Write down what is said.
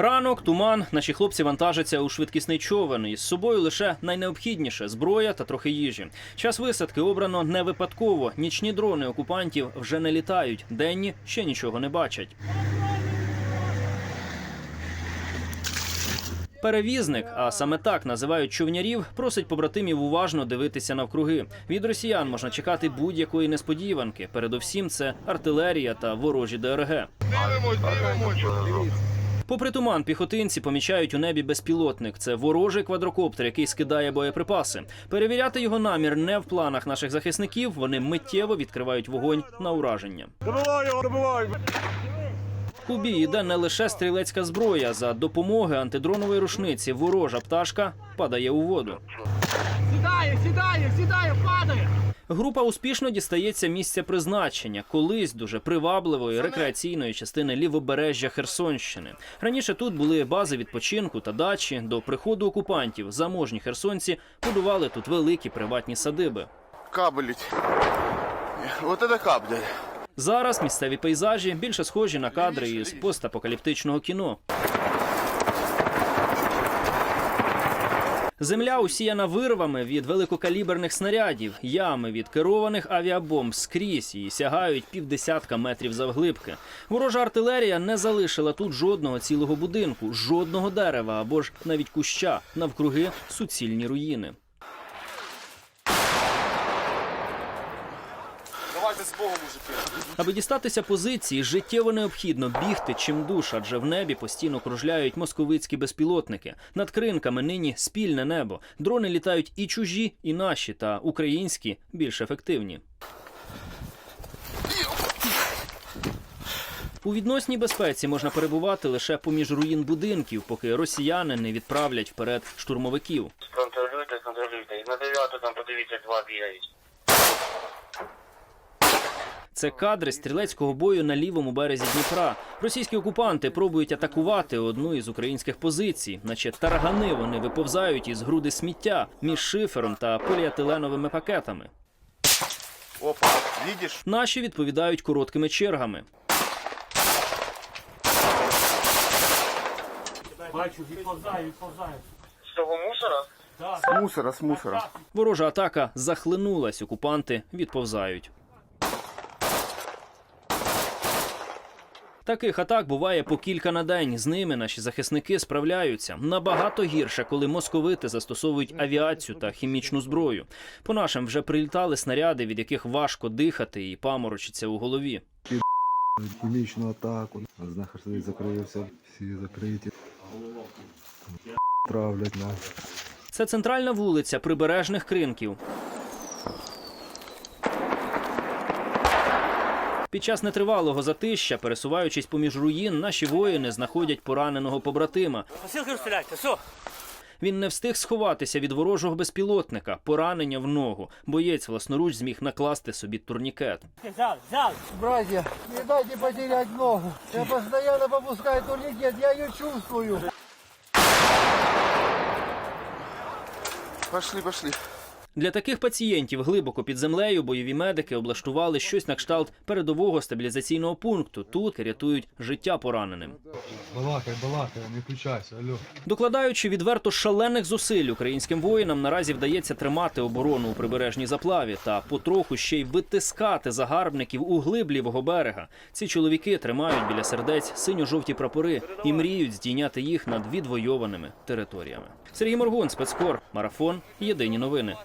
Ранок, туман. Наші хлопці вантажаться у швидкісний човен. Із собою лише найнеобхідніше зброя та трохи їжі. Час висадки обрано не випадково. Нічні дрони окупантів вже не літають. Денні ще нічого не бачать. Перевізник, а саме так називають човнярів, просить побратимів уважно дивитися навкруги. Від росіян можна чекати будь-якої несподіванки. Передовсім це артилерія та ворожі ДРГ. Попри туман, піхотинці помічають у небі безпілотник. Це ворожий квадрокоптер, який скидає боєприпаси. Перевіряти його намір не в планах наших захисників. Вони миттєво відкривають вогонь на ураження. Добивай його, добивай! У бій йде не лише стрілецька зброя. За допомоги антидронової рушниці ворожа пташка падає у воду. Сідає, сідає, сідає, падає. Група успішно дістається місця призначення, колись дуже привабливої рекреаційної частини лівобережжя Херсонщини. Раніше тут були бази відпочинку та дачі. До приходу окупантів заможні херсонці будували тут великі приватні садиби. кабелить. Вот это кабель. Зараз місцеві пейзажі більше схожі на кадри із постапокаліптичного кіно. Земля усіяна вирвами від великокаліберних снарядів, ями від керованих авіабомб скрізь і сягають півдесятка метрів завглибки. Ворожа артилерія не залишила тут жодного цілого будинку, жодного дерева або ж навіть куща. Навкруги суцільні руїни. Давайте с Богом, мужики. Аби дістатися позиції, життєво необхідно бігти чим душ, адже в небі постійно кружляють московицькі безпілотники. Над кринками нині спільне небо. Дрони літають і чужі, і наші, та українські більш ефективні. У відносній безпеці можна перебувати лише поміж руїн будинків, поки росіяни не відправлять вперед штурмовиків. Контролюйте, контролюйте. І на дев'яту там подивіться, два бігають. Це кадри стрілецького бою на лівому березі Дніпра. Російські окупанти пробують атакувати одну із українських позицій, наче таргани вони виповзають із груди сміття між шифером та поліетиленовими пакетами. Опа, видишь? Наші відповідають короткими чергами. Бачу, відповзає, відповзає. З того мусора? С мусора, с мусора. Ворожа атака захлинулась. Окупанти відповзають. Таких атак буває по кілька на день. З ними наші захисники справляються набагато гірше, коли московити застосовують авіацію та хімічну зброю. По нашим вже прилітали снаряди, від яких важко дихати і паморочиться у голові. хімічну атаку. Знахарський закрився, всі закриті. Травлять нас. Це центральна вулиця прибережних кринків. Під час нетривалого затища, пересуваючись поміж руїн, наші воїни знаходять пораненого побратима. Він не встиг сховатися від ворожого безпілотника, поранення в ногу. Боєць власноруч зміг накласти собі турнікет. Братья, не дайте потерять ногу. Я постоянно попускаю турникет, я ее чувствую. Пошли, пошли. Для таких пацієнтів глибоко під землею бойові медики облаштували щось на кшталт передового стабілізаційного пункту. Тут рятують життя пораненим. Балакай, балакай, не включайся, алло. Докладаючи відверто шалених зусиль українським воїнам, наразі вдається тримати оборону у прибережній заплаві та потроху ще й витискати загарбників у глиб лівого берега. Ці чоловіки тримають біля сердець синьо-жовті прапори і мріють здійняти їх над відвойованими територіями. Сергій Моргун, спецкор, марафон. Єдині новини.